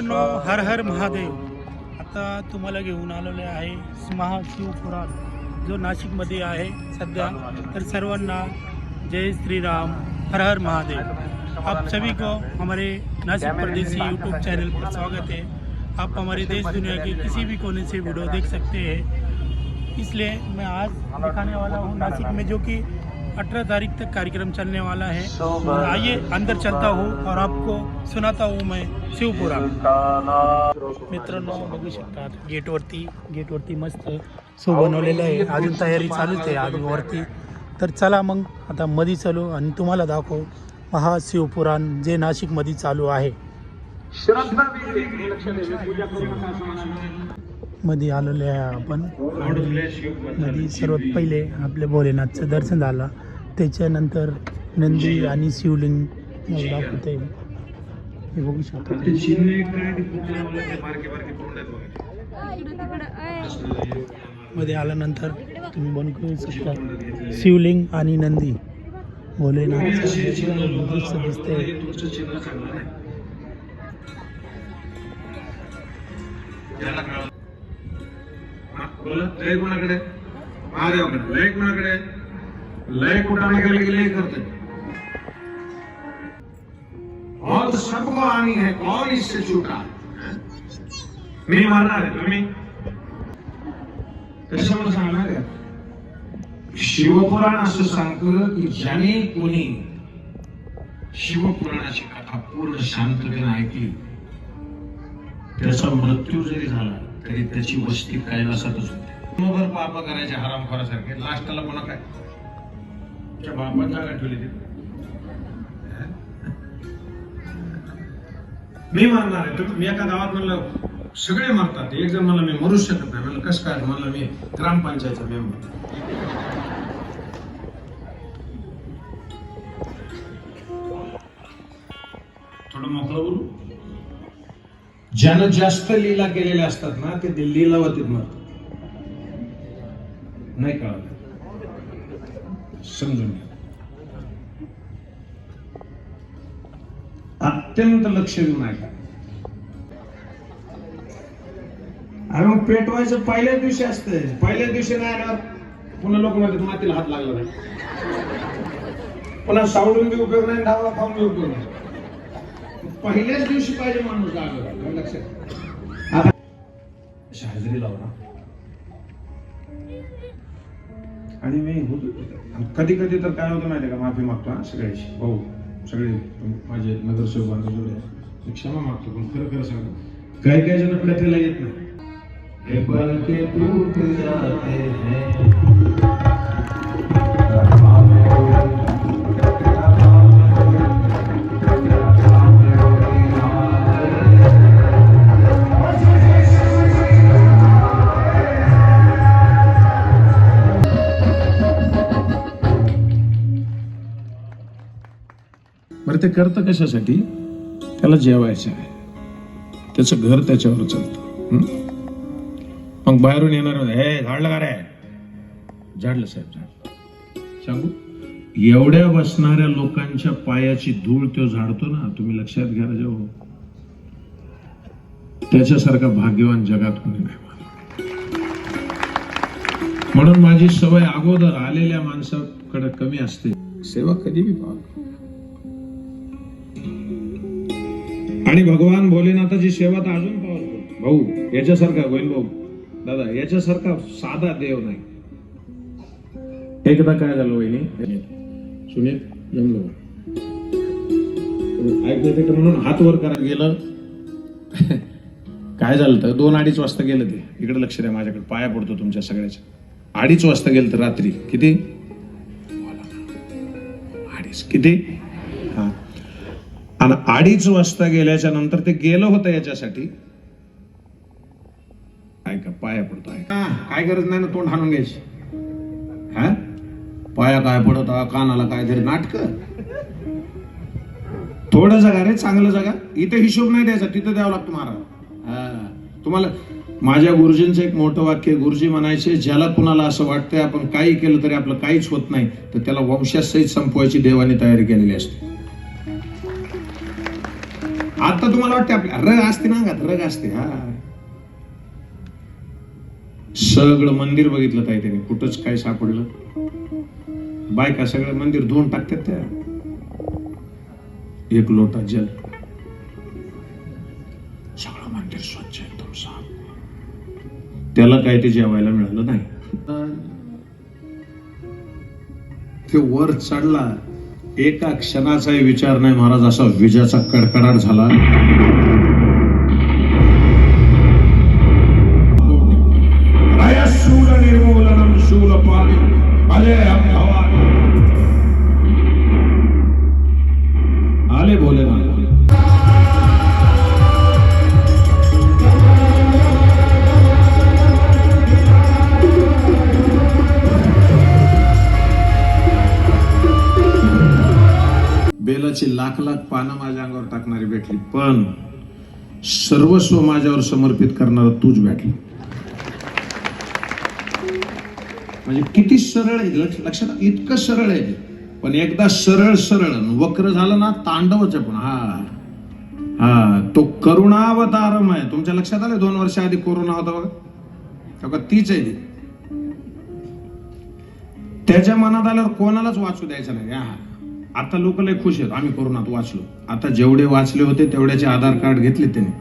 मित्रांनो, हर हर महादेव. आता तुम्हाला घेऊन आलेले आहे महाशिवपुराण, जो नाशिकमध्ये आहे सध्या. तर सर्वांना जय श्री राम हर हर महादेव. आप सभी को हमारे नासिक प्रदेशी यूट्यूब चैनल पर स्वागत है. आप हमारे देश दुनिया के किसी भी कोने से वीडियो देख सकते हैं. इसलिए मैं आज दिखाने वाला हूँ नासिक में जो कि 18 तारीख तक कार्यक्रम चलने वाला है। आइए अंदर चलता हूँ और आपको सुनाता हूँ मैं शिवपुरा। मित्रांनो बघू शकतात गेटवरती गेटवरती मस्त सो बनवलेलं आहे. अजून तयारी चालूच आहे अजून वरती. तर चला मग आता मधी चालू आणि तुम्हाला दाखवू महाशिवपुराण जे नाशिकमध्ये चालू आहे. मध्ये आलेलो आहे आपण. मध्ये सर्वात पहिले आपल्या भोलेनाथचं दर्शन झालं. त्याच्यानंतर नंदी आणि शिवलिंग मला दाखवता हे बघू शकता. मध्ये आल्यानंतर तुम्ही बनवू शकता. शिवलिंग आणि नंदी. भोलेनाथचं दृश्य लय कोणाकडे? महादेवाकडे. कोणाकडे? लय कुठाने गेले की लय करते. और सबको आनी है कौन इससे छूटा? मी मारणार आहे तुम्ही? कशावर सांगणार आहे. शिवपुराण असं सांगत की ज्याने कोणी शिवपुराणाची कथा पूर्ण शांततेने ऐकली त्याचा मृत्यू जरी झाला तरी त्याची वस्ती कैलासातच होते. मगर पाप करायचे हराम खोरासारखे लास्टला पुन्हा काय? त्या बापान जागा ठेवली तिथे मी मारणार आहे. तर मी एका गावात म्हणलं सगळे मारतात. एक जण मला मी मरूच शकत नाही. म्हणलं कसं काय? म्हणलं मी ग्रामपंचायतचा मेंबर थोडं मोकळं बोलू? ज्यानं जास्त लीला केलेल्या असतात ना ते ते लीलावतीत मरतात. नाही कळलं. समजून घ्या. अत्यंत लक्ष देऊन ऐका. अरे मग पेटवायचं पहिल्याच दिवशी असतंय पहिल्याच दिवशी नाही आल्यावर पुन्हा लोक म्हणतात मातीला हात लागला नाही. पुन्हा सावडून बी उपयोग नाही डावला खाऊन बी उपयोग नाही. पहिल्याच दिवशी पाहिजे माणूस जागा लक्षात आता लावला आणि मी कधी कधी तर काय होतं माहिती आहे का? माफी मागतो हा सगळ्याशी. भाऊ सगळे माझे नगरसेवक बांधव आहेत, मी क्षमा मागतो पण खरं खरं सांगतो काही काही जण पेटेला येत नाही. हे पल टूट जाते हैं. ते करतं कशासाठी? त्याला जेवायचं आहे. त्याचं घर त्याच्यावर चालतं. मग बाहेरून येणार हे झाडलं लगा रे? झाडलं साहेब झाड सांगू? एवढ्या बसणाऱ्या लोकांच्या पायाची धूळ तो झाडतो ना तुम्ही लक्षात घ्या राजा हो त्याच्यासारखा भाग्यवान जगात कोणी नाही म्हणून माझी सवय अगोदर आलेल्या माणसाकडे कमी असते. सेवा कधी बी पाहतो आणि भगवान भोलेनाथाची सेवा तर अजून पॉवरफुल भाऊ याच्यासारखा होईल भाऊ दादा याच्यासारखा साधा देव नाही. एकदा काय झालं वहिनी? सुनील जमलो ऐकलं म्हणून हात वर करा गेलं. काय झालं तर दोन अडीच वाजता गेलं ते. इकडे लक्ष द्या माझ्याकडे. पाया पडतो तुमच्या सगळ्याच्या. अडीच वाजता गेलं तर रात्री. किती? अडीच. किती? आणि अडीच वाजता गेल्याच्यानंतर ते गेलं होतं याच्यासाठी. ऐका पाया पडतो काय गरज नाही ना तोंड हाणून घ्यायची. हा? पाया काय पडत कानाला काय तरी नाटक? थोडं जगा रे चांगलं जगा. इथे हिशोब नाही द्यायचा तिथं द्यावं लागतो महाराज. हा. तुम्हाला माझ्या गुरुजींचं एक मोठं वाक्य गुरुजी म्हणायचे ज्याला कुणाला असं वाटतंय आपण काही केलं तरी आपलं काहीच होत नाही तर त्याला वंशासहित संपवायची देवाने तयारी केलेली असते. आता तुम्हाला वाटते आपल्या रग असते ना रग असते हा. सगळं मंदिर बघितलं ताई त्याने कुठंच काय सापडलं. बायका सगळं मंदिर धुवून टाकतात त्या. एक लोटा जल. सगळं मंदिर स्वच्छ एकदम साफ. त्याला काय ते जेवायला मिळालं नाही. ते वर चढला. एका क्षणाचाही विचार नाही महाराज असा विजेचा कडकडाट झाला. लाख माझ्या अंगावर टाकणारी भेटली पण सर्वस्व माझ्यावर समर्पित करणारा तूच भेटली. म्हणजे किती सरळ आहे लक्षात इतकं सरळ आहे. पण एकदा सरळ सरळ वक्र झालं ना तांडवच आहे पण हा. हा तो करुणावतारम आहे. तुमच्या लक्षात आलं दोन वर्ष आधी कोरोना होता बघा? हो तीच आहे ती. त्याच्या मनात आल्यावर कोणालाच वाचू द्यायचं नाही. हा. आता लोक लय खुश आहेत. आम्ही कोरोनात वाचलो. आता जेवढे वाचले होते तेवढ्याचे आधार कार्ड घेतले त्यांनी.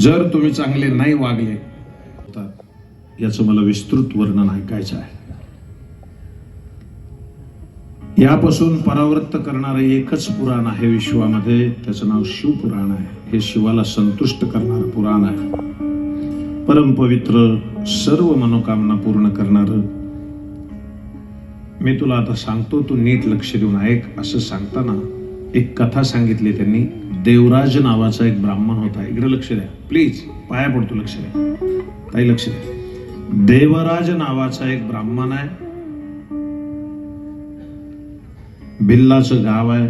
जर तुम्ही चांगले नाही वागले तर याचं मला विस्तृत वर्णन ऐकायचं आहे. यापासून परावृत्त करणारं एकच पुराण आहे विश्वामध्ये. त्याचं नाव शिवपुराण आहे. हे शिवाला संतुष्ट करणारं पुराण आहे. परमपवित्र सर्व मनोकामना पूर्ण करणार. मी तुला आता सांगतो तू नीट लक्ष देऊन ऐक असं सांगताना एक कथा सांगितली त्यांनी. देवराज नावाचा एक ब्राह्मण होता. इकडे लक्ष द्या. प्लीज पाया पडतो लक्ष द्या. काही लक्ष द्या. देवराज नावाचा एक ब्राह्मण आहे. भिल्लाचं गाव आहे.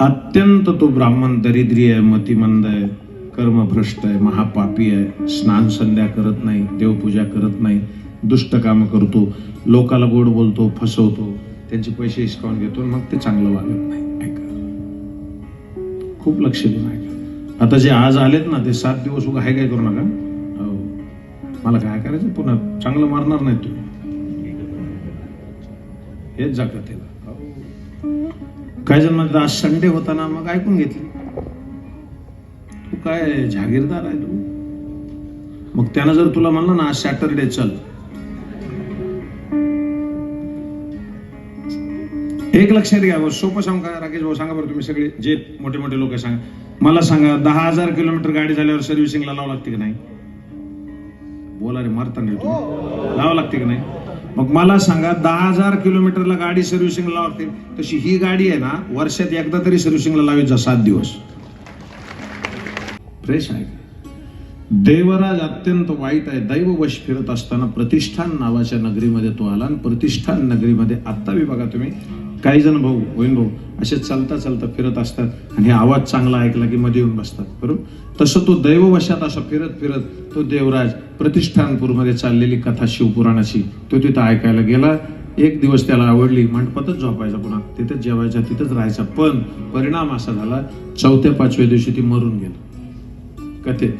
अत्यंत तो ब्राह्मण दरिद्री आहे मतिमंद आहे. कर्मभ्रष्ट आहे महापापी आहे स्नान संध्या करत नाही देवपूजा करत नाही दुष्ट कामं करतो लोकाला गोड बोलतो फसवतो त्यांचे पैसे हिसकावून घेतो मग ते चांगलं वागत नाही. ऐका. खूप लक्ष देऊन ऐका. आता जे आज आलेत ना ते सात दिवस उगा हाय काय करू नका? हो. मला काय करायचं? पुन्हा चांगलं मारणार नाही तुम्ही. हेच जागतेला हो. काय जण म्हणतात आज संडे होता ना मग ऐकून घेतली. काय जागीरदार आहे तू? मग त्यानं जर तुला म्हणलं ना आज सॅटरडे चल. एक लक्षात घ्या बरं, सोपं सांगू का? राकेश भाऊ सांगा बरं तुम्ही सगळे जे मोठे मोठे लोक सांगा. मला सांगा दहा हजार किलोमीटर गाडी झाल्यावर सर्व्हिसिंगला लावावं लागते की नाही? बोला रे मारता नाही लावावं लागते की नाही? मग मला सांगा दहा हजार किलोमीटरला गाडी सर्व्हिसिंगला लावावं लागते तशी ही गाडी आहे ना वर्षात एकदा तरी सर्व्हिसिंगला लावायचा जा सात दिवस. फ्रेश आहे देवराज अत्यंत वाईट आहे. दैववश फिरत असताना प्रतिष्ठान नावाच्या नगरीमध्ये तो आला आणि प्रतिष्ठान नगरीमध्ये आत्ता बी बघा तुम्ही. काही जण भाऊ होईन भाऊ असे चालता चालता फिरत असतात आणि आवाज चांगला ऐकला की मध्ये येऊन बसतात. बरोबर? तसं तो दैववशात असा फिरत फिरत तो देवराज प्रतिष्ठानपूरमध्ये चाललेली कथा शिवपुराणाची तो तिथं ऐकायला गेला. एक दिवस त्याला आवडली मंडपातच झोपायचा पुन्हा. तिथेच जेवायचा तिथंच राहायचा. पण परिणाम असा झाला चौथ्या पाचव्या दिवशी ती मरून गेली. Fíjate.